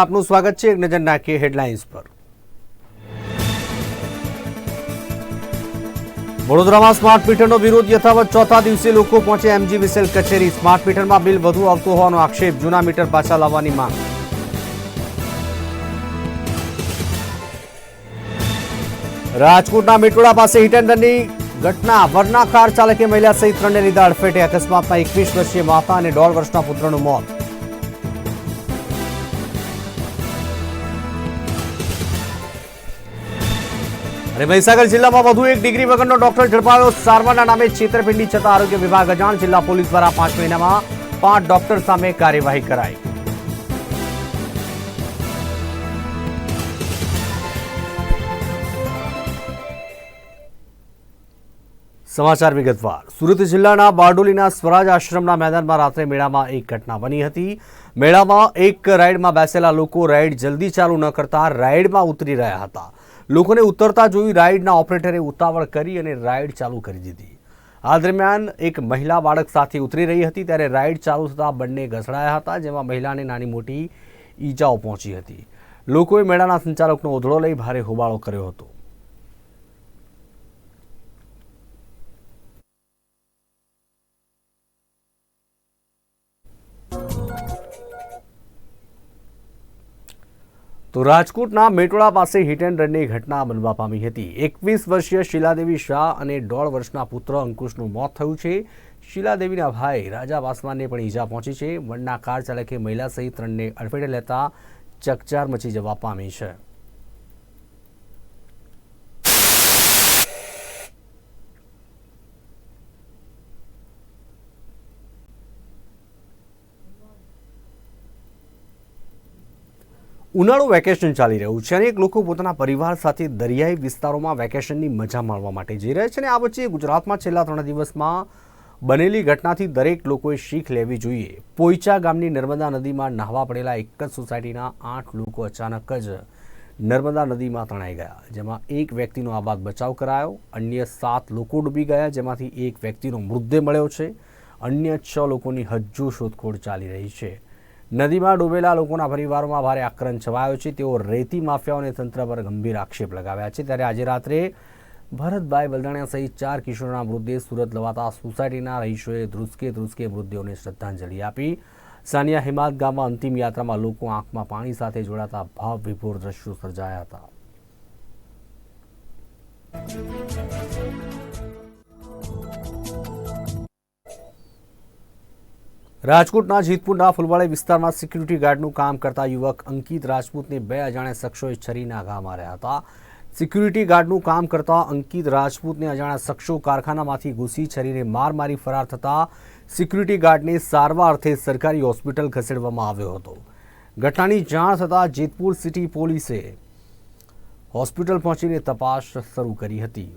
આપનું સ્વાગત છે એક નજર નાખીએ હેડલાઇન્સ પર. વડોદરામાં સ્માર્ટ મીટરનો વિરોધ યથાવત ચોથા દિવસે લોકો પહોંચે એમજી વિસેલ કચેરી. સ્માર્ટ મીટરમાં બિલ વધુ આવતું હોવાનો આક્ષેપ. જૂના મીટર પાછા લાવવાની માંગ. રાજકોટના મેટોડા પાસે હિટ એન્ડ ઘટના. વરના કાર ચાલકે મહિલા સહિત ત્રણને લીધા અડફેટે. અકસ્માતમાં એકવીસ વર્ષીય માતા અને દોઢ વર્ષના પુત્રનું મોત. અને મહીસાગર જિલ્લામાં વધુ એક ડિગ્રી વગરનો ડોક્ટર ઝડપાયો. સારવારના નામે છેતરપિંડી છતાં આરોગ્ય વિભાગ અજાણ જિલ્લા પોલીસ દ્વારા પાંચ મહિનામાં પાંચ ડોક્ટર સામે કાર્યવાહી કરાઈ. સમાચાર વિગતવાર. સુરત જિલ્લાના બારડોલીના સ્વરાજ આશ્રમના મેદાનમાં રાત્રે મેળામાં એક ઘટના બની હતી. મેળામાં એક રાઇડમાં બેસેલા લોકો રાઇડ જલ્દી ચાલુ ન કરતા રાઇડમાં ઉતરી રહ્યા હતા. લોકોને ઉતરતા જોઈ રાઇડના ઓપરેટરે ઉતાવળ કરી અને રાઇડ ચાલુ કરી દીધી. આ દરમિયાન એક મહિલા બાળક સાથે ઉતરી રહી હતી ત્યારે રાઇડ ચાલુ થતાં બંને ઘસડાયા હતા, જેમાં મહિલાને નાની મોટી ઈજાઓ પહોંચી હતી. લોકોએ મેળાના સંચાલકનો ઓધળો લઈ ભારે હોબાળો કર્યો હતો. તો રાજકોટના મેટોડા પાસે હિટ એન્ડ રનની ઘટના બનવા પામી હતી. એકવીસ વર્ષીય શીલાદેવી શાહ અને દોઢ વર્ષના પુત્ર અંકુશનું મોત થયું છે. શીલાદેવીના ભાઈ રાજા વાસવાનને પણ ઈજા પહોંચી છે. વનના કાર ચાલકે મહિલા સહિત ત્રણને અડફેટે લેતા ચકચાર મચી જવા પામી છે. ઉનાળુ વેકેશન ચાલી રહ્યું છે અનેક લોકો પોતાના પરિવાર સાથે દરિયાઈ વિસ્તારોમાં વેકેશનની મજા માણવા માટે જઈ રહ્યા છે અને આ વચ્ચે ગુજરાતમાં છેલ્લા ત્રણ દિવસમાં બનેલી ઘટનાથી દરેક લોકોએ શીખ લેવી જોઈએ. પોઈચા ગામની નર્મદા નદીમાં નાહવા પડેલા એક જ સોસાયટીના આઠ લોકો અચાનક જ નર્મદા નદીમાં તણાઈ ગયા, જેમાં એક વ્યક્તિનો આબાદ બચાવ કરાયો, અન્ય સાત લોકો ડૂબી ગયા, જેમાંથી એક વ્યક્તિનો મૃતદેહ મળ્યો છે. અન્ય છ લોકોની હજુ શોધખોળ ચાલી રહી છે. નદીમાં ડૂબેલા લોકોના પરિવારોમાં ભારે આક્રંદ છવાયો છે. તેઓ રેતી માફિયાઓને તંત્ર પર ગંભીર આક્ષેપ લગાવ્યા છે. ત્યારે આજે રાત્રે ભરતભાઈ બલદાણિયા સહિત ચાર કિશોરના મૃતદેહ સુરત લવાતા સોસાયટીના રહીશોએ ધ્રુસકે ધ્રુસકે મૃતદેહોને શ્રદ્ધાંજલિ આપી. સાનિયા હિમાત ગામમાં અંતિમ યાત્રામાં લોકો આંખમાં પાણી સાથે જોડાતા ભાવ વિભોર દ્રશ્યો સર્જાયા હતા. રાજકોટના જીતપુરના ફુલવાડી વિસ્તારમાં સિક્યુરિટી ગાર્ડનું કામ કરતા યુવક અંકિત રાજપૂતને બે અજાણ્યા શખ્સોએ છરીના ઘા માર્યા હતા. સિક્યુરિટી ગાર્ડનું કામ કરતા અંકિત રાજપૂતને અજાણ્યા શખ્સો કારખાનામાંથી ઘૂસી છરીને માર મારી ફરાર થતા સિક્યુરિટી ગાર્ડને સારવાર અર્થે સરકારી હોસ્પિટલ ખસેડવામાં આવ્યો હતો. ઘટનાની જાણ થતાં જેતપુર સિટી પોલીસે હોસ્પિટલ પહોંચીને તપાસ શરૂ કરી હતી.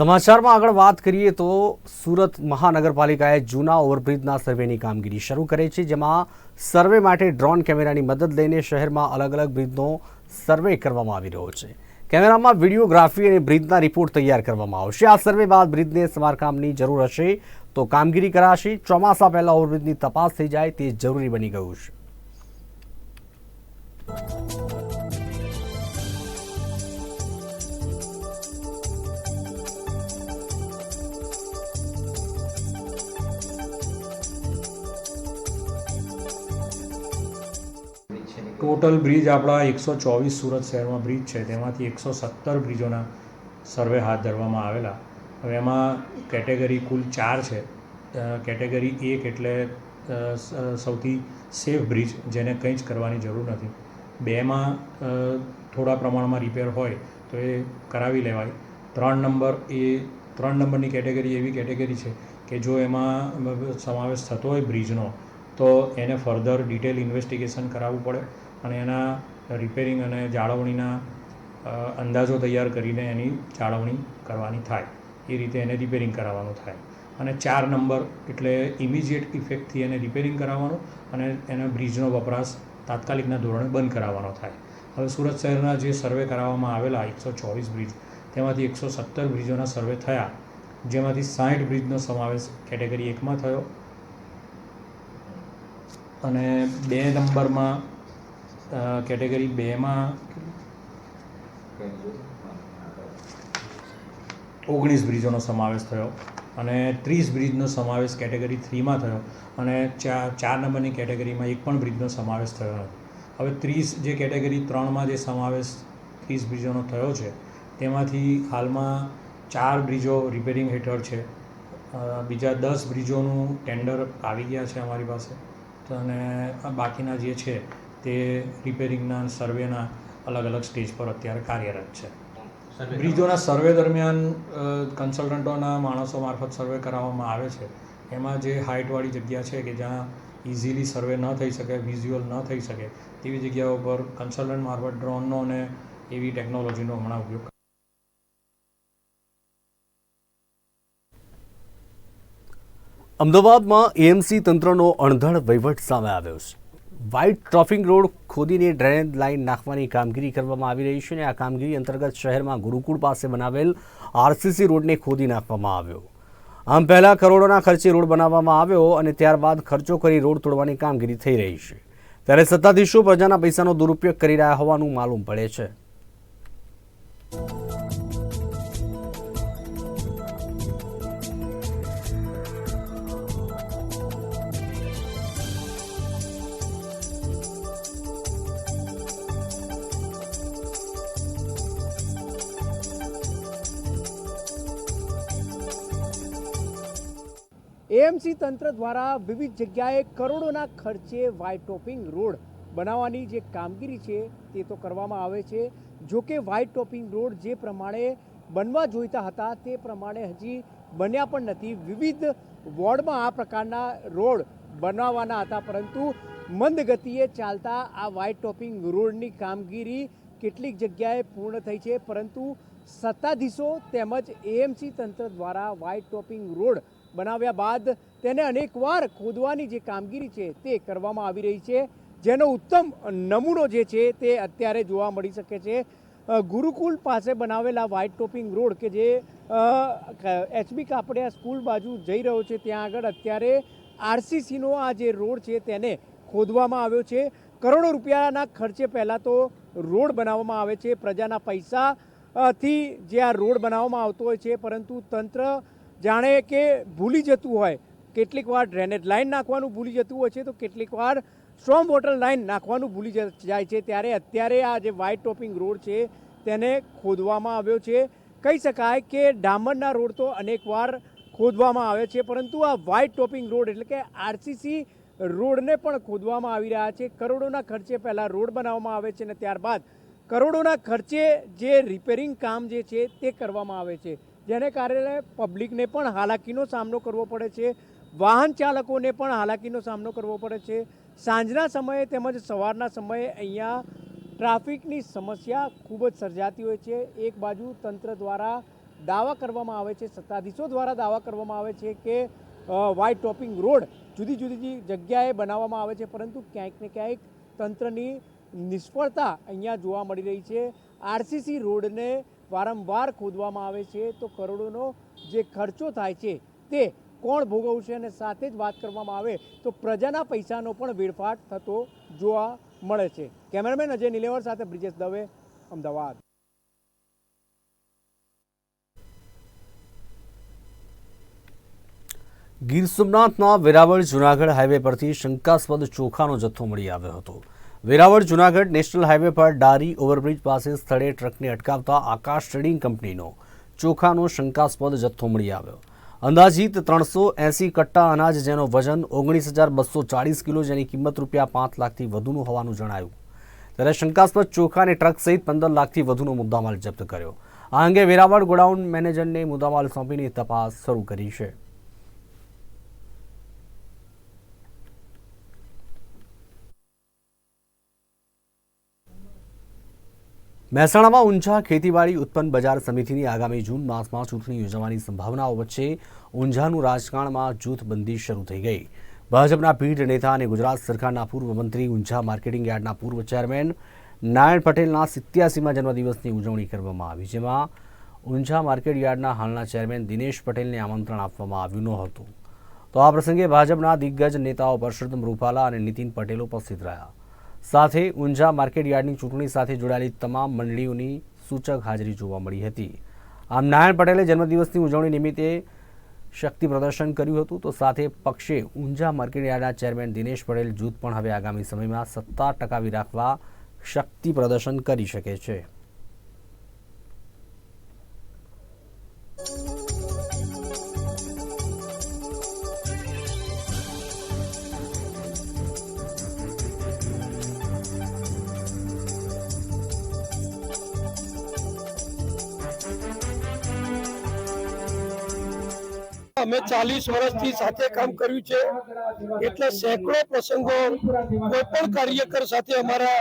સમાચારમાં આગળ વાત કરીએ તો સુરત મહાનગરપાલિકાએ જૂના ઓવરબ્રિજના સર્વેની કામગીરી શરૂ કરી છે, જેમાં સર્વે માટે ડ્રોન કેમેરાની મદદ લઈને શહેરમાં અલગ અલગ બ્રિજનો સર્વે કરવામાં આવી રહ્યો છે. કેમેરામાં વિડીયોગ્રાફી અને બ્રિજના રિપોર્ટ તૈયાર કરવામાં આવશે. આ સર્વે બાદ બ્રિજને સમારકામની જરૂર હશે તો કામગીરી કરાશે. ચોમાસા પહેલા ઓવરબ્રિજની તપાસ થઈ જાય તે જરૂરી બની ગયું છે. ટોટલ બ્રિજ આપણા એકસો ચોવીસ સુરત શહેરમાં બ્રિજ છે. તેમાંથી એકસો સત્તર બ્રિજોના સર્વે હાથ ધરવામાં આવેલા. હવે એમાં કેટેગરી કુલ ચાર છે. કેટેગરી એક એટલે સૌથી સેફ બ્રિજ જેને કંઈ જ કરવાની જરૂર નથી. બેમાં થોડા પ્રમાણમાં રિપેર હોય તો એ કરાવી લેવાય. ત્રણ નંબર એ, ત્રણ નંબરની કેટેગરી એવી કેટેગરી છે કે જો એમાં સમાવેશ થતો હોય બ્રિજનો, તો એને ફર્ધર ડિટેલ ઇન્વેસ્ટિગેશન કરાવવું પડે. અને એના રિપેરિંગ અને જાળવણીના અંદાજો તૈયાર કરીને એની જાળવણી કરવાની થાય. એ રીતે એને રિપેરિંગ કરાવવાનું થાય. અને ચાર નંબર એટલે ઇમિજિએટ ઇફેક્ટથી એને રિપેરિંગ કરાવવાનું અને એના બ્રિજનો વપરાશ તાત્કાલિકના ધોરણે બંધ કરાવવાનો થાય. હવે સુરત શહેરના જે સર્વે કરાવવામાં આવેલા એકસો ચોવીસ બ્રિજ તેમાંથી એકસો સત્તર બ્રિજોના સર્વે થયા. જેમાંથી સાઠ બ્રિજનો સમાવેશ કેટેગરી એકમાં થયો. અને બે નંબરમાં કેટેગરી બેમાં ઓગણીસ બ્રિજોનો સમાવેશ થયો અને ત્રીસ બ્રિજનો સમાવેશ કેટેગરી થ્રીમાં થયો અને ચાર ચાર નંબરની કેટેગરીમાં એક પણ બ્રિજનો સમાવેશ થયો નથી. હવે ત્રીસ જે કેટેગરી ત્રણમાં જે સમાવેશ ત્રીસ બ્રિજોનો થયો છે, તેમાંથી હાલમાં ચાર બ્રિજો રિપેરિંગ હેઠળ છે. બીજા દસ બ્રિજોનું ટેન્ડર આવી ગયા છે અમારી પાસે. અને બાકીના જે છે તે રિપેરિંગના સર્વેના અલગ અલગ સ્ટેજ પર અત્યારે કાર્યરત છે. બ્રિજોના સર્વે દરમિયાન કન્સલ્ટન્ટોના માણસો મારફત સર્વે કરાવવામાં આવે છે. એમાં જે હાઇટવાળી જગ્યા છે કે જ્યાં ઇઝીલી સર્વે ન થઈ શકે વિઝ્યુઅલ ન થઈ શકે તેવી જગ્યાઓ પર કન્સલ્ટન્ટ મારફત ડ્રોનનો અને એવી ટેકનોલોજીનો હમણાં ઉપયોગ અમદાવાદમાં એએમસી તંત્રનો અણધણ વહીવટ સામે આવ્યો છે. વ્હાઇટ ટ્રોફિંગ રોડ ખોદીને ડ્રેનેજ લાઇન નાખવાની કામગીરી કરવામાં આવી રહી છે અને આ કામગીરી અંતર્ગત શહેરમાં ગુરુકુળ પાસે બનાવેલ આરસીસી રોડને ખોદી નાખવામાં આવ્યો. આમ પહેલાં કરોડોના ખર્ચે રોડ બનાવવામાં આવ્યો અને ત્યારબાદ ખર્ચો કરી રોડ તોડવાની કામગીરી થઈ રહી છે. ત્યારે સત્તાધીશો પ્રજાના પૈસાનો દુરુપયોગ કરી રહ્યા હોવાનું માલુમ પડે છે. એએમસી તંત્ર દ્વારા વિવિધ જગ્યાએ કરોડોના ખર્ચે વ્હાઇટ ટોપિંગ રોડ બનાવવાની જે કામગીરી છે તે તો કરવામાં આવે છે. જો કે વ્હાઇટ ટોપિંગ રોડ જે પ્રમાણે બનવા જોઈતા હતા તે પ્રમાણે હજી બન્યા પણ નથી. વિવિધ વોર્ડમાં આ પ્રકારના રોડ બનાવવાના હતા, પરંતુ મંદ ગતિએ ચાલતા આ વ્હાઇટ ટોપિંગ રોડની કામગીરી કેટલીક જગ્યાએ પૂર્ણ થઈ છે, પરંતુ સત્તાધીશો તેમજ એએમસી તંત્ર દ્વારા વ્હાઇટ ટોપિંગ રોડ બનાવ્યા બાદ તેને અનેકવાર ખોદવાની જે કામગીરી છે તે કરવામાં આવી રહી છે. જેનો ઉત્તમ નમૂનો જે છે તે અત્યારે જોવા મળી શકે છે. ગુરુકુલ પાસે બનાવેલા વ્હાઇટ ટોપિંગ રોડ કે જે એચબી કાપડિયા સ્કૂલ બાજુ જઈ રહ્યો છે, ત્યાં આગળ અત્યારે આરસીસીનો આ જે રોડ છે તેને ખોદવામાં આવ્યો છે. કરોડો રૂપિયાના ખર્ચે પહેલાં તો રોડ બનાવવામાં આવે છે. પ્રજાના પૈસા થી જે આ રોડ બનાવવામાં આવતો હોય છે, પરંતુ તંત્ર જાણે કે ભૂલી જતું હોય. કેટલીક વાર ડ્રેનેજ લાઇન નાખવાનું ભૂલી જતું હોય છે, તો કેટલીક વાર સ્ટ્રોમ વોટર લાઇન નાખવાનું ભૂલી જાય છે. ત્યારે અત્યારે આ જે વ્હાઇટ ટોપિંગ રોડ છે, તેને ખોદવામાં આવ્યો છે. કહી શકાય કે ડામરના રોડ તો અનેકવાર ખોદવામાં આવે છે, પરંતુ આ વ્હાઇટ ટોપિંગ રોડ એટલે કે આરસીસી રોડને પણ ખોદવામાં આવી રહ્યા છે. કરોડોના ખર્ચે પહેલાં રોડ બનાવવામાં આવે છે અને ત્યારબાદ કરોડોના ખર્ચે જે રિપેરિંગ કામ જે છે, તે કરવામાં આવે છે. જેને કારણે પબ્લિકને પણ હાલાકીનો સામનો કરવો પડે છે, વાહન ચાલકોને પણ હાલાકીનો સામનો કરવો પડે છે. સાંજના સમયે તેમજ સવારના સમયે અહીંયા ટ્રાફિકની સમસ્યા ખૂબ જ સર્જાતી હોય છે. એક બાજુ તંત્ર દ્વારા દાવા કરવામાં આવે છે, સત્તાધીશો દ્વારા દાવા કરવામાં આવે છે કે વાઇટ ટોપિંગ રોડ જુદી જુદી જગ્યાએ બનાવવામાં આવે છે, પરંતુ ક્યાંક ને ક્યાંક તંત્રની નિષ્ફળતા અહીંયા જોવા મળી રહી છે. આરસીસી રોડને વારંવાર ખોદવામાં આવે છે, તો કરોડોનો જે ખર્ચો થાય છે, તે કોણ ભોગવશે અને સાથે જ વાત કરવામાં આવે, તો પ્રજાના પૈસાનો પણ વેડફાટ થતો જોવા મળે છે. કેમેરામેન અજય નિલેવર સાથે બ્રિજેશ દવે, અમદાવાદ. ગીર સોમનાથના વેરાવળ જુનાગઢ હાઈવે પરથી શંકાસ્પદ ચોખાનો જથ્થો મળી આવ્યો હતો. વેરાવળ જુનાગઢ નેશનલ હાઈવે પર ડારી ઓવરબ્રિજ પાસે સ્થળે ટ્રકને અટકાવતા આકાશ ટ્રેડિંગ કંપનીનો ચોખાનો શંકાસ્પદ જથ્થો મળી આવ્યો. અંદાજિત ત્રણસો એંસી કટ્ટા અનાજ જેનો વજન ઓગણીસ હજાર બસો ચાળીસ કિલો જેની કિંમત રૂપિયા પાંચ લાખથી વધુનું હોવાનું જણાયું. ત્યારે શંકાસ્પદ ચોખા અને ટ્રક સહિત પંદર લાખથી વધુનો મુદ્દામાલ જપ્ત કર્યો. આ અંગે વેરાવળ ગોડાઉન મેનેજરને મુદ્દામાલ સોંપીને તપાસ શરૂ કરી છે. મહેસાણામાં ઊંઝા ખેતીવાડી ઉત્પન્ન બજાર સમિતિની આગામી જૂન માસમાં ચૂંટણી યોજવાની સંભાવનાઓ વચ્ચે ઊંઝાનું રાજકારણમાં જૂથબંધી શરૂ થઈ ગઈ. ભાજપના પીઢ નેતા અને ગુજરાત સરકારના પૂર્વ મંત્રી ઊંઝા માર્કેટિંગ યાર્ડના પૂર્વ ચેરમેન નારાયણ પટેલના સિત્યાસીમાં જન્મદિવસની ઉજવણી કરવામાં આવી, જેમાં ઊંઝા માર્કેટ યાર્ડના હાલના ચેરમેન દિનેશ પટેલને આમંત્રણ આપવામાં આવ્યું ન હતું તો આ પ્રસંગે ભાજપના દિગ્ગજ નેતાઓ પરસોત્તમ રૂપાલા અને નીતિન પટેલ ઉપસ્થિત રહ્યા. સાથે ઊંઝા માર્કેટ યાર્ડની ચૂંટણી સાથે જોડાયેલી તમામ મંડળીઓની સૂચક હાજરી જોવા મળી હતી. આમ નારાયણ પટેલે જન્મદિવસની ઉજવણી નિમિત્તે શક્તિ પ્રદર્શન કર્યું હતું. તો સાથે પક્ષે ઊંઝા માર્કેટ યાર્ડના ચેરમેન દિનેશ પટેલ જૂથ પણ હવે આગામી સમયમાં સત્તા ટકાવી રાખવા શક્તિ પ્રદર્શન કરી શકે છે. અમે ચાલીસ વર્ષથી સાથે કામ કર્યું છે. એટલે સેંકડો પ્રસંગો કોઈ પણ કાર્યકર સાથે અમારા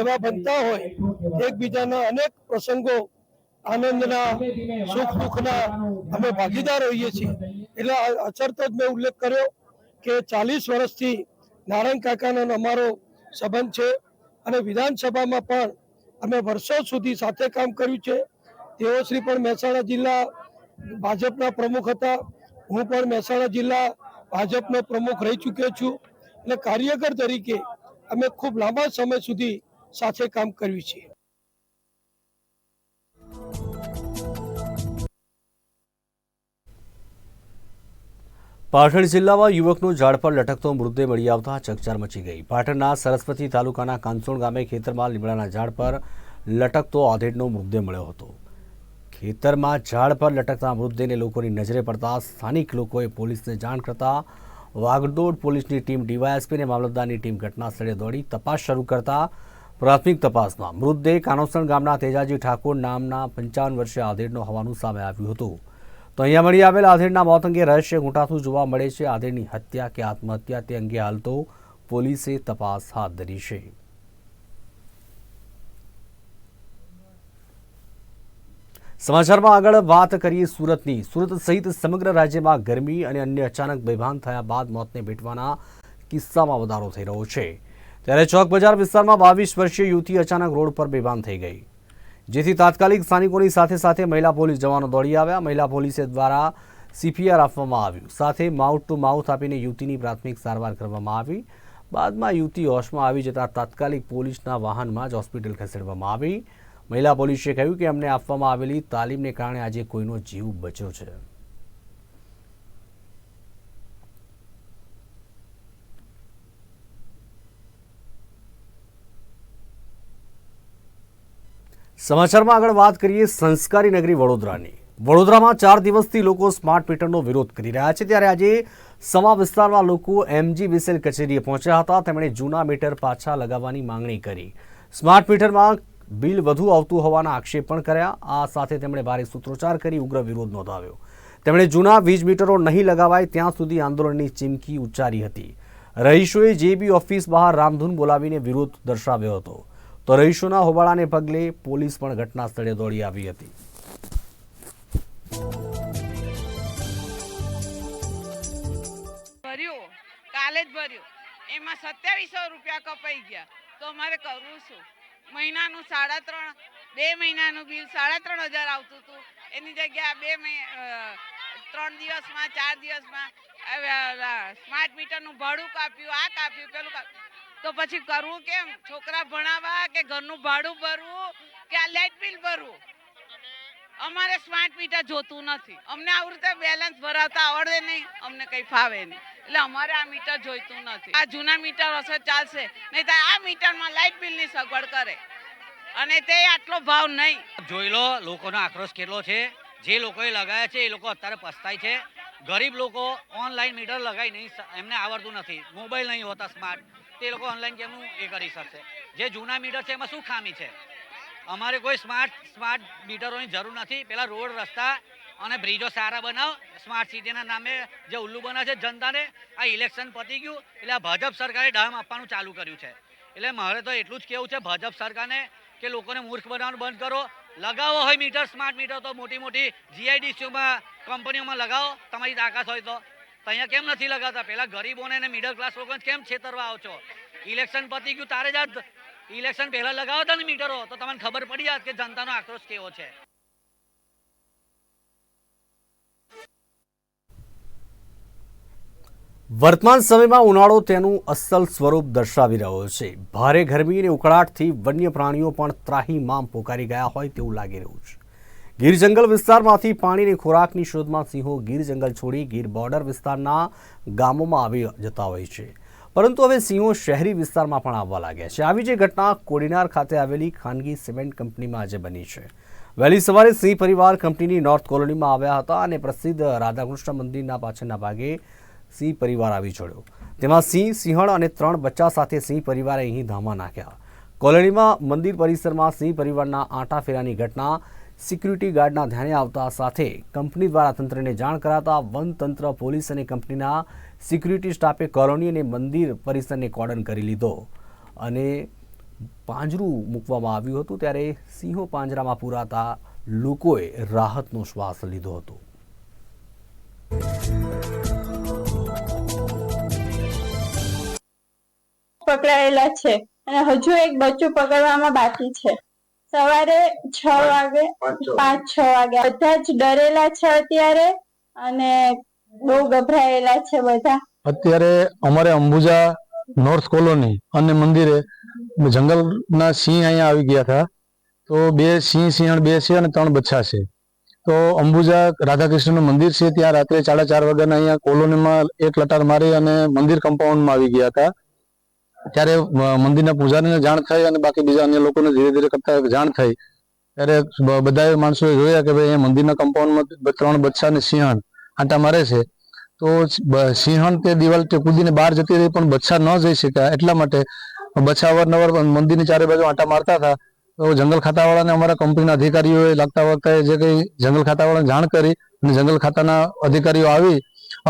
એવા બનતા હોય, એકબીજાના અનેક પ્રસંગો આનંદના, સુખ દુઃખના અમે ભાગીદાર હોઈએ છીએ. એટલે અચરત જ મેં ઉલ્લેખ કર્યો કે ચાલીસ વર્ષથી નારાયણ કાકાનો અમારો સંબંધ છે અને વિધાનસભામાં પણ અમે વર્ષો સુધી સાથે કામ કર્યું છે. તેઓ શ્રી પણ મહેસાણા જિલ્લા ભાજપના પ્રમુખ હતા. હું પણ મહેસાણા જિલ્લા ભાજપનો પ્રમુખ રહી ચૂક્યો છું અને કાર્યકર તરીકે અમે ખૂબ લાંબા સમય સુધી સાથે કામ કર્યું છે. પાટણ જિલ્લામાં યુવકનો ઝાડ પર લટકતો મૃતદેહ મળી આવતા ચકચાર મચી ગઈ. પાટણના સરસ્વતી તાલુકાના કાંસોણ ગામે ખેતરમાં લીમડાના ઝાડ પર લટકતો આધેડનો મૃતદેહ મળ્યો હતો. ખેતરમાં ઝાડ પર લટકતા મૃતદેહને લોકોની નજરે પડતા સ્થાનિક લોકોએ પોલીસને જાણ કરતા વાગડોડ પોલીસની ટીમ ડીવાયએસપી અને મામલતદારની ટીમ ઘટના સ્થળે દોડી તપાસ શરૂ કરતા પ્રાથમિક તપાસમાં મૃતદેહ કાનોસણ ગામના તેજાજી ઠાકોર નામના પંચાવન વર્ષીય આધેડનો હોવાનું સામે આવ્યું હતું. તો અહીંયા મળી આવેલ આધેડના મોત અંગે રહસ્ય ઘૂંટાતું જોવા મળે છે. આધેડની હત્યા કે આત્મહત્યા તે અંગે હાલ તો પોલીસે તપાસ હાથ ધરી છે. સમાચારમાં આગળ વાત કરીએ સુરતની. સુરત સહિત સમગ્ર રાજ્યમાં ગરમી અને અન્ય અચાનક બેભાન થયા બાદ મોતને ભેટવાના કિસ્સામાં વધારો થઈ રહ્યો છે. ત્યારે ચોક બજાર વિસ્તારમાં બાવીસ વર્ષીય યુવતી અચાનક રોડ પર બેભાન થઈ ગઈ. જેથી તાત્કાલિક સ્થાનિકોની સાથે સાથે મહિલા પોલીસ જવાનો દોડી આવ્યા. મહિલા પોલીસે દ્વારા સીપીઆર આપવામાં આવ્યું. સાથે માઉથ ટુ માઉથ આપીને યુવતીની પ્રાથમિક સારવાર કરવામાં આવી. બાદમાં યુવતી હોશમાં આવી જતા તાત્કાલિક પોલીસના વાહનમાં જ હોસ્પિટલ ખસેડવામાં આવી. મહિલા પોલીસે કહ્યું કે અમને આપવામાં આવેલી તાલીમને કારણે આજે કોઈનો જીવ બચ્યો છે. સમાચારમાં આગળ વાત કરીએ સંસ્કારી નગરી વડોદરાની. વડોદરામાં ચાર દિવસથી લોકો સ્માર્ટ મીટરનો વિરોધ કરી રહ્યા છે. ત્યારે આજે સમા વિસ્તારમાં લોકો એમજી વિસેલ કચેરીએ પહોંચ્યા હતા. તેમણે જૂના મીટર પાછા લગાવવાની માંગણી કરી. સ્માર્ટ મીટરમાં બિલ વધુ આવતું હોવાના આક્ષેપ પણ કર્યા. આ સાથે તેમણે ભારે સૂત્રોચ્ચાર કરી ઉગ્ર વિરોધ નોંધાવ્યો. તેમણે જૂના વીજ મીટરો નહીં લગાવાય ત્યાં સુધી આંદોલનની ચીમકી ઉચ્ચારી હતી. રહીશોએ જેબી ઓફિસ બહાર રામધૂન બોલાવીને વિરોધ દર્શાવ્યો હતો. તો રહીશોના હોબાળાને પગલે પોલીસ પણ ઘટના સ્થળે દોડી આવી હતી. કાલે જ ભર્યું. એમાં સત્યાવીસો રૂપિયા કપાઈ ગયા. તો અમારે કરવું શું? મહિનાનું સાડા ત્રણ, બે મહિનાનું બિલ સાડા ત્રણ હજાર આવતું હતું. એની જગ્યાએ બે ત્રણ દિવસમાં, ચાર દિવસમાં સ્માર્ટ મીટરનું ભાડું કાપ્યું, આ કાપ્યું, પેલું કાપ્યું. તો પછી કરવું કેમ? છોકરા ભણાવવા કે ઘરનું ભાડું ભરવું કે આ લાઇટ બિલ ભરવું? અમારે સ્માર્ટ મીટર જોતું નથી. અમને આવી રીતે બેલેન્સ ભરાવતા આવડે નહીં, અમને કંઈ ફાવે નહીં. એટલે અમારે આ મીટર જોઈતું નથી. આ જૂના મીટર હશે, ચાલશે. નહીં તો આ મીટરમાં લાઇટ બિલની સગવડ કરે. અને તે આટલો ભાવ નહીં. જોઈ લો, લોકોનો આક્રોશ કેટલો છે. જે લોકોએ લગાવ્યા છે, એ લોકો અત્યારે પસ્તાય છે. ગરીબ લોકો ઓનલાઈન મીટર લગાવી નહીં એમને આવડતું નથી. મોબાઈલ નહીં હોતા સ્માર્ટ તે લોકો ઓનલાઈન કેમનું એ કરી શકશે? જે જૂના મીટર છે, એમાં શું ખામી છે? અમારે કોઈ સ્માર્ટ સ્માર્ટ મીટરોની જરૂર નથી. પેલા રોડ, રસ્તા અને બ્રિજો સારા બનાવ. સ્માર્ટ સિટીના નામે જે ઉલ્લુ બનાવે છે જનતાને, આ ઇલેક્શન પતી ગયું એટલે આ ભાજપ સરકારે ડામ આપવાનું ચાલુ કર્યું છે. એટલે મારે તો એટલું જ કેવું છે, ભાજપ સરકારને કે લોકોને મૂર્ખ બનાવવાનું બંધ કરો. લગાવો હોય મીટર, સ્માર્ટ મીટર તો મોટી મોટી જીઆઈડીસીઓમાં કંપનીઓમાં લગાવો. તમારી તાકાત હોય તો. અહીંયા કેમ નથી લગાવતા? પેલા ગરીબોને મિડલ ક્લાસ લોકોને કેમ છેતરવા આવો છો ઇલેક્શન પતી ગયું, તારે જ ઇલેક્શન પહેલા લગાવતા ને મીટરો, તો તમને ખબર પડી જાત કે જનતાનો આક્રોશ કેવો છે. વર્તમાન સમયમાં ઉનાળો તેનું અસલ સ્વરૂપ દર્શાવી રહ્યો છે. ભારે ગરમી અને ઉકળાટથી વન્ય પ્રાણીઓ પણ ત્રાહીમામ પોકારી ગયા હોય તેવું લાગી રહ્યું છે. ગીર જંગલ વિસ્તારમાંથી પાણીની ખોરાકની શોધમાં સિંહો ગીર જંગલ છોડી ગીર બોર્ડર વિસ્તારના ગામોમાં આવી જતા હોય છે. પરંતુ હવે સિંહો શહેરી વિસ્તારમાં પણ આવવા લાગ્યા છે. આવી જે ઘટના કોડીનાર ખાતે આવેલી ખાનગી સિમેન્ટ કંપનીમાં આજે બની છે. વહેલી સવારે સિંહ પરિવાર કંપનીની નોર્થ કોલોનીમાં આવ્યા હતા અને પ્રસિદ્ધ રાધાકૃષ્ણ મંદિરના પાછળના ભાગે સિંહ પરિવાર આવી ચડ્યો. તેમાં સિંહ, સિંહણ અને ત્રણ બચ્ચા સાથે સિંહ પરિવારે અહીં ધામા નાખ્યા. કોલોનીમાં મંદિર પરિસરમાં સિંહ પરિવારના આંટા ફેરાની ઘટના સિક્યુરિટી ગાર્ડના ધ્યાને આવતા સાથે કંપની દ્વારા તંત્રને જાણ કરાતા વન તંત્ર પોલીસ અને કંપનીના સિક્યુરિટી સ્ટાફે કોલોની અને મંદિર પરિસરને કોર્ડન કરી લીધો. અને પાંજરું મૂકવામાં આવ્યું હતું ત્યારે સિંહો પાંજરામાં પૂરાતા લોકોએ રાહતનો શ્વાસ લીધો હતો. પકડાયેલા છે અને હજુ એક બચ્ચું પકડવામાં બાકી છે. સવારે છ વાગે પાંચ છ. વાગે બધા જ ડરેલા છે અત્યારે અને બહુ ગભરાયેલા છે બધા. અત્યારે અમારે અંબુજા નોર્થ કોલોની અને મંદિરે જંગલના સિંહ અહીંયા આવી ગયા હતા. તો બે સિંહ, સિંહણ બે છે અને ત્રણ બચ્છા છે. તો અંબુજા રાધાકૃષ્ણનું મંદિર છે, ત્યાં રાત્રે સાડા ચાર વાગ્યાના અહીંયા કોલોનીમાં એક લટાર મારી અને મંદિર કમ્પાઉન્ડમાં આવી ગયા હતા. ત્યારે મંદિરના પૂજારીને જાણ થઈ અને બાકી બીજા અન્ય લોકોને ધીરે ધીરે કરતા જાણ થઈ. ત્યારે બધા માણસોએ જોયા કે ભાઈ અહીંયા મંદિરના કમ્પાઉન્ડમાં ત્રણ બચ્ચા અને સિંહણ. આંટા મારે છે. તો સિંહણ તે દિવાલ તે કૂદીને બહાર જતી રહી પણ બચ્છા ન જઈ શક્યા એટલા માટે બચ્છા અવારનવાર મંદિરની ચારે બાજુ આંટા મારતા હતા. તો જંગલ ખાતાવાળાને અમારા કંપનીના અધિકારીઓએ લાગતા વખતે જે કંઈ જંગલ ખાતાવાળાને જાણ કરી અને જંગલ ખાતાના અધિકારીઓ આવી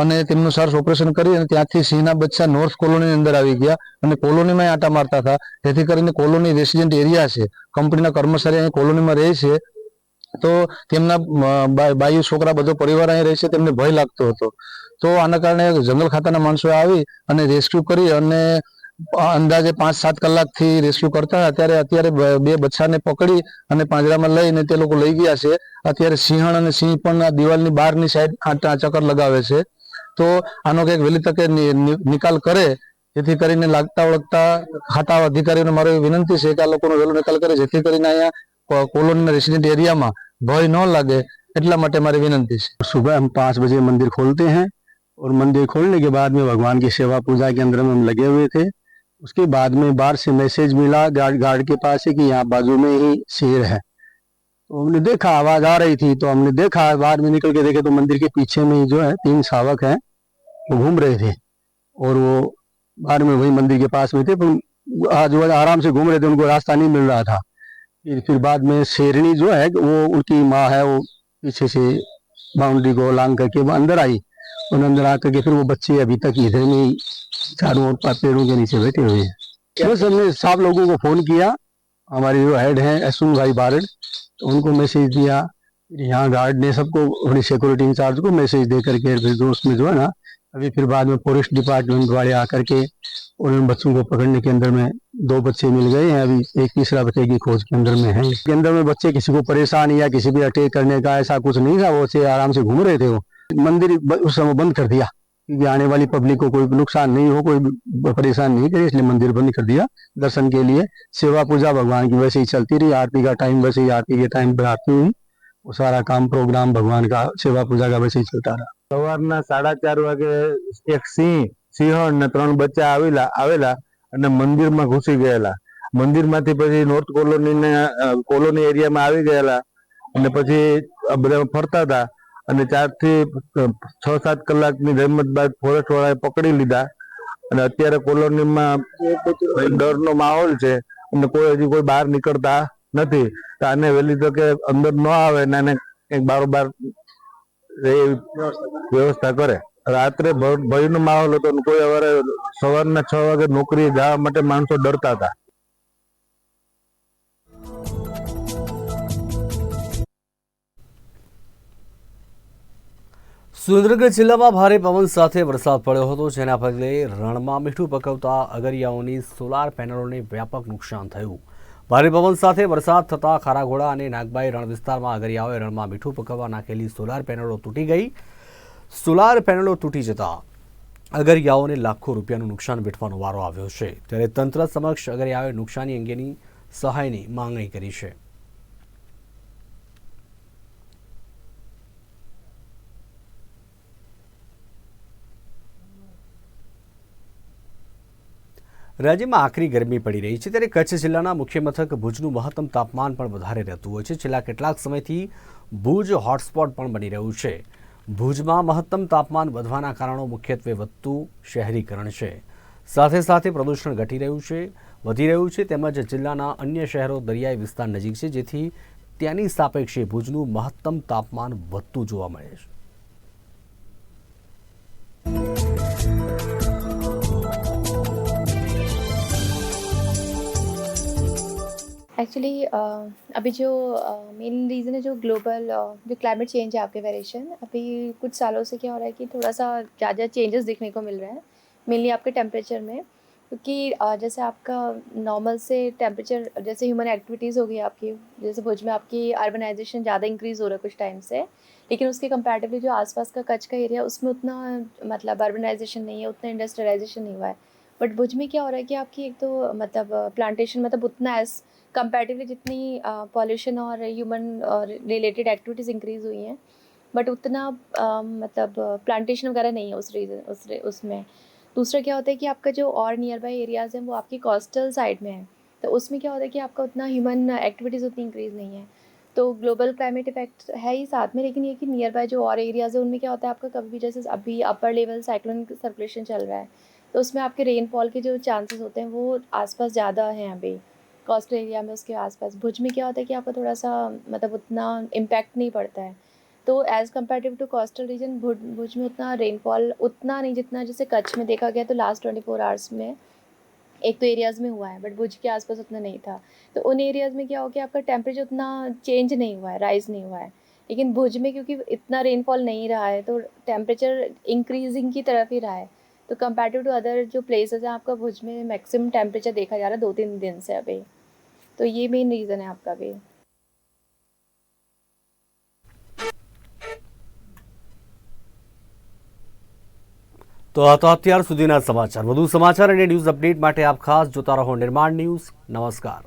અને તેમનું સર્ચ ઓપરેશન કરી અને ત્યાંથી સિંહના બચ્ચા નોર્થ કોલોનીની અંદર આવી ગયા અને કોલોનીમાં આંટા મારતા હતા. જેથી કરીને કોલોની રેસિડેન્ટ એરિયા છે. કંપનીના કર્મચારી અહીં કોલોનીમાં રહે છે. તો તેમના બાયુ છોકરા બધો પરિવાર અહીં રહે છે, તેમને ભય લાગતો હતો. તો આના કારણે જંગલ ખાતાના માણસો આવી અને રેસ્ક્યુ કરી અને અંદાજે પાંચ સાત કલાકથી રેસ્ક્યુ કરતા અત્યારે અત્યારે બે બચ્ચાને પકડી અને પાંજરામાં લઈને તે લોકો લઈ ગયા છે. અત્યારે સિંહણ અને સિંહ પણ આ દિવાલની બહારની સાઈડ આ ચક્કર લગાવે છે. તો આનો કંઈક વહેલી તકે નિકાલ કરે. જેથી કરીને લાગતા વળગતા ખાતા અધિકારીઓને મારી વિનંતી છે કે આ લોકોનો વહેલો નિકાલ કરે. જેથી કરીને અહીંયા કોલોનીના રેસિડેન્ટ એરિયામાં ભય ન લાગે એટલા માટે મારી વિનંતી છે सुबह हम पाँच बजे मंदिर खोलते हैं और मंदिर खोलने के बाद में भगवान की सेवा पूजा के अंदर में हम लगे हुए थे उसके बाद में बाहर से मैसेज मिला गार्ड गार्ड के पास से कि यहाँ बाजू में ही शेर है तो हमने देखा आवाज आ रही थी तो हमने देखा बाहर में निकल के देखे तो मंदिर के पीछे में ही जो है तीन शावक हैं वो घूम रहे थे और वो बाहर में वही मंदिर के पास में थे पर आज वो आराम से घूम रहे थे उनको रास्ता नहीं मिल रहा था फिर फिर बाद में शेरनी जो है वो उनकी माँ है वो पीछे से बाउंड्री को लांग करके वो अंदर आई। और अंदर आकर के फिर वो बच्चे अभी तक इधर में ही चारों ओर पेड़ों के नीचे बैठे हुए हैं। बस हमने साफ़ लोगों को फ़ोन किया हमारे जो हेड हैं अश्विन भाई बारड तो उनको मैसेज दिया। फिर यहाँ गार्ड ने सबको अपनी सिक्योरिटी इंचार्ज को मैसेज दे करके फिर जो उसमें जो है ना अभी फिर बाद में फॉरेस्ट डिपार्टमेंट वाले आकर के उन बच्चों को पकड़ने के अंदर में दो बच्चे मिल गए हैं अभी एक तीसरा बच्चे की खोज के अंदर में है इसके अंदर में बच्चे किसी को परेशान या किसी भी अटैक करने का ऐसा कुछ नहीं था वो बच्चे आराम से घूम रहे थे वो मंदिर ब- उस समय बंद कर दिया क्योंकि आने वाली पब्लिक को कोई नुकसान नहीं हो कोई ब- परेशान नहीं करे इसलिए मंदिर बंद कर दिया दर्शन के लिए सेवा पूजा भगवान की वैसे ही चलती रही आरती का टाइम वैसे ही आरती के टाइम पे आरती हुई वो सारा काम प्रोग्राम भगवान का सेवा पूजा का वैसे ही चलता रहा સવારના સાડા ચાર વાગે એક સિંહ સિંહણ ને ત્રણ બચ્ચા આવેલા આવેલા અને મંદિરમાં ઘૂસી ગયેલા. મંદિરમાંથી પછી નોર્થ કોલોની કોલોની એરિયામાં આવી ગયેલા અને પછી બધા ફરતા હતા અને ચારથી છ સાત કલાકની જહેમત બાદ ફોરેસ્ટ વાળાએ પકડી લીધા અને અત્યારે કોલોનીમાં ડરનો માહોલ છે અને કોઈ હજી કોઈ બહાર નીકળતા નથી. તો આને વહેલી તો કે અંદર ન આવે ને આને કંઈક બારોબાર વ્યવસ્થા કરે. રાત્રે ભય ભયનો માહોલ હતો ને કોઈ સવારે, સવારના છ વાગે નોકરી જવા માટે માણસો ડરતા હતા. સુરેન્દ્રનગર જિલ્લામાં ભારે પવન સાથે વરસાદ પડ્યો હતો, જેના પગલે રણમાં મીઠું પકવતા અગરિયાઓની સોલાર પેનલોને વ્યાપક નુકસાન થયું. ભારે પવન સાથે વરસાદ થતાં ખારાઘોડા અને નાગબાઈ રણ વિસ્તારમાં અગરિયાઓએ રણમાં મીઠું પકવવા નાખેલી સોલાર પેનલો તૂટી ગઈ. સોલાર પેનલો તૂટી જતા અગરિયાઓને લાખો રૂપિયાનું નુકસાન વેઠવાનો વારો આવ્યો છે. ત્યારે તંત્ર સમક્ષ અગરિયાઓએ નુકસાની અંગેની સહાયની માંગણી કરી છે. રાજ્યમાં આકરી ગરમી પડી રહી છે. ત્યારે કચ્છ જિલ્લાના મુખ્ય મથક ભુજનું મહત્તમ તાપમાન પણ વધારે રહેતું હોય છે. છેલ્લા કેટલાક સમયથી ભુજ હોટસ્પોટ પણ બની રહ્યું છે. ભુજમાં મહત્તમ તાપમાન વધવાના કારણો મુખ્યત્વે વધતું શહેરીકરણ છે. સાથે સાથે પ્રદૂષણ ઘટી રહ્યું છે, વધી રહ્યું છે તેમજ જિલ્લાના અન્ય શહેરો દરિયાઈ વિસ્તાર નજીક છે, જેથી ત્યાંની સાપેક્ષે ભુજનું મહત્તમ તાપમાન વધતું જોવા મળે છે. एक्चुअली अभी जो मेन रीज़न है जो ग्लोबल जो क्लाइमेट चेंज है आपके वेरिएशन अभी कुछ सालों से क्या हो रहा है कि थोड़ा सा ज़्यादा चेंजेस दिखने को मिल रहे हैं मेनली आपके टेम्परेचर में। क्योंकि अ, जैसे आपका नॉर्मल से टेम्परेचर जैसे ह्यूमन एक्टिविटीज़ हो गई आपकी जैसे भुज में आपकी अर्बनाइजेशन ज़्यादा इंक्रीज़ हो रहा है कुछ टाइम से लेकिन उसके कंपैरेटिवली जो आसपास का कच्छ का एरिया उसमें उतना मतलब अर्बनाइजेशन नहीं है उतना इंडस्ट्रियलाइजेशन नहीं हुआ है। बट भुज में क्या हो रहा है कि आपकी एक तो मतलब प्लांटेशन मतलब उतना एस कंपैरेटिवली जितनी पॉल्यूशन और ह्यूमन रिलेटेड एक्टिविटीज़ इंक्रीज़ हुई हैं बट उतना मतलब प्लांटेशन वगैरह नहीं है उस रीजन उस उसमें। दूसरा क्या होता है कि आपका जो और नियर बाई एरियाज़ हैं, वो आपकी कोस्टल साइड में है तो उसमें क्या होता है कि आपका उतना ह्यूमन एक्टिविटीज़ उतनी इंक्रीज़ नहीं है। तो ग्लोबल क्लाइमेट इफ़ेक्ट है ही साथ में, लेकिन ये कि नियर बाय जो और एरियाज़ है, उनमें क्या होता है, आपका कभी भी जैसे अभी अपर लेवल साइक्लोन सर्कुलेशन चल रहा है तो उसमें आपके रेनफॉल के जो चांसेस होते हैं, वो आसपास ज़्यादा हैं अभी। कोस्टल एरिया में, उसके आसपास। भुज में क्या होता है कि आपका थोड़ा सा मतलब उतना इम्पैक्ट नहीं पड़ता है। तो as comparative to coastal region Bhuj Bhuj में उतना रेनफॉल उतना नहीं जितना जैसे कच्छ में देखा गया तो लास्ट ट्वेंटी फोर आवर्स में, एक तो एरियाज़ में हुआ है बट भुज के आसपास उतना नहीं था। तो उन एरियाज़ में क्या हो गया, आपका टेम्परेचर उतना चेंज नहीं हुआ है राइज नहीं हुआ है। लेकिन भुज में क्योंकि इतना रेनफॉल नहीं रहा है तो टेम्परेचर इंक्रीजिंग की तरफ़ ही रहा है। तो कंपेरेटिव टू अदर जो प्लेसेस हैं आपका भुज में मैक्सिमम टेम्परेचर देखा जा रहा है दो तीन दिन से अभी तो ये मेन रीज़न है आपका भी તો આ તો અત્યાર સુધીના સમાચાર વધુ સમાચાર અને ન્યૂઝ અપડેટ માટે આપ ખાસ જોતા રહો નિર્માણ ન્યૂઝ નમસ્કાર